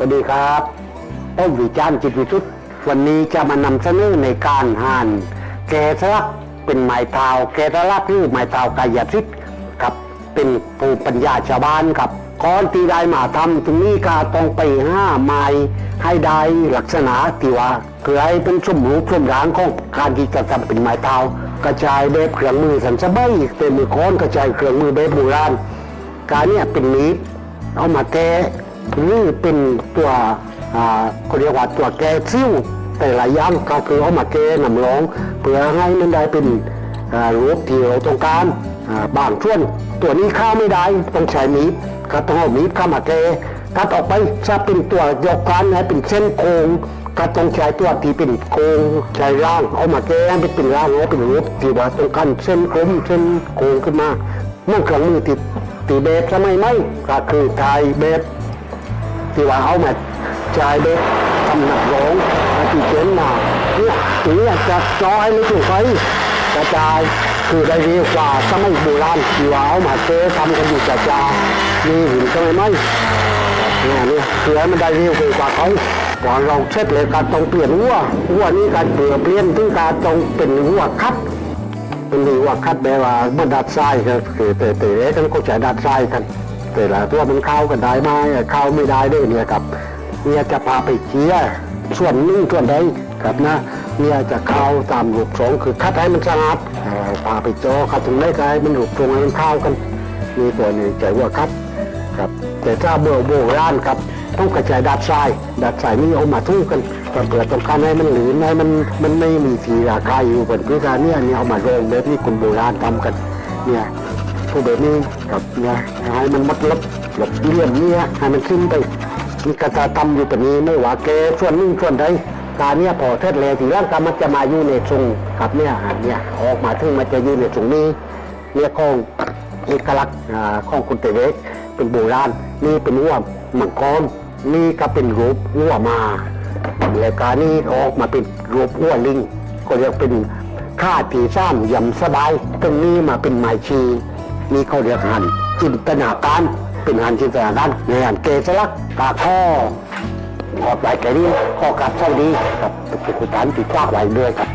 สวัสดีครับต้นวิจารณ์จิตวิทุตวันนี้จะมานำเสนอในการห่านแกสลักเป็นไม้เท้าแกสลักหรือไม้เท้ากายสิทธิ์ครับ เป็นภูมิปัญญาชาวบ้านครับก่อนที่ได้มาทำตรงนี้ก็ต้องไปห้าไม้ให้ได้ลักษณะที่ว่าคือให้เป็นสมรูปสมร่างของการที่จะทำเป็นไม้เท้ากระจายแบบเครื่องมือสันสบายเป็นมือค้อนกระจายเครื่องมือแบบโบราณการเนี้ยเป็นมีดเอามาแก้ รือเป็นตัวอ่าเขาเรียกว่าตัวแก้ซิ่วแต่ละอย่างก็คือเอามาแก้นำร้องเพื่อให้มันได้เป็นรูปที่เราต้องการบางช่วงตัวนี้ข้าไม่ได้ต้องใช้มีดก็ต้องเอามีดเข้ามาแก้ถ้าออกไปถ้าเป็นตัวยกการให้เป็นเส้นโค้งก็ต้องใช้ตัวที่เป็นโค้งใช้ร่างเอามาแก้ให้เป็นร่างให้วเป็นรูปที่ว่าต้องการเส้นกลมเส้นโค้งขึ้นมาเมื่อเครื่องมือติดตีเบสทำไมไม่ก็คือชายเบส ที่ว่าเอามาชายเบสทำหนักร้องมาตีเจนมาเนี่ยถึงอยากจะจอให้ไม่ถูกไปกระจายคือได้เรีกว่าสมัยโบราณที่ว่าเอามาเจทำกันอยู่กระจายมีหินทำไม่ไม่เนี่ยเนี่ยคือมันได้เรีกว่าเขาพอเราเช็ดเลยการต้องเปลี่ยนหัวหัวนี้การเปลี่ยนเปลี่ยนถึงการต้องเป็นหัวคัดเป็นดีว่าคัดแปลว่ามันดัดทรายครับคือแต่แต่เอ๊ะกันก็ใช้ดัดทรายกัน แต่ละตัวมันเข้ากันได้ไหมเข้าไม่ได้ด้วยเนี่ยครับเนี่ยจะพาไปเชียส่วนนึ่งส่วนใดครับนะเนี่ยจะเข้าตามรูปทรงคือคัดให้มันสะอาดพาไปจอคัดถึงได้ไงมันรูปทรงให้มันเข้ากันมีตัวนี้ใจว่าคัดครับแต่ถ้าเบอร์โบราณครับต้องกระจายดัดทรายดัดทรายนี่เอามาทุกกันก็เกิดต้องการให้มันหลืนให้มันมันไม่มีทีราคาอยู่บนพื้นการเนี่ยเนี่ยเอามาโรงแบบนี้คนโบราณทำกันเนี่ย ผู้แบบนี้กับเนี่ยให้มันมัดลบหลบเลี่ยมเนี่ยให้มันขึ้นไป มีกระตาทำอยู่แบบนี้ไม่ว่าแกส่วนนึ่งส่วนใดการเนี่ยพอเทศเลยทีร่างกายมันจะมาอยู่ในทรงกับเนี่ยเนี่ยออกมาถึงมันจะอยู่ในทรงนี้เนี่ยของเอกลักษณ์อ่าของคุณเตเวกเป็นโบราณนี่เป็นหัวมังกรนี่ก็เป็นรูปหัวมาแล้วการนี้ออกมาเป็นรูปหัวลิงก็เรียกเป็นข้าตีซ้ำยำสบายตรงนี้มาเป็นไม้ชี นี่เขาเรียกหันจินตนาการเป็นหันจินตนาการในหันเกสลักษณ์ตาข้อขอบไหลแก่นี้ข้อกับช่องนี้กับตุกตุกตันติดกว้างไว้ด้วยครับ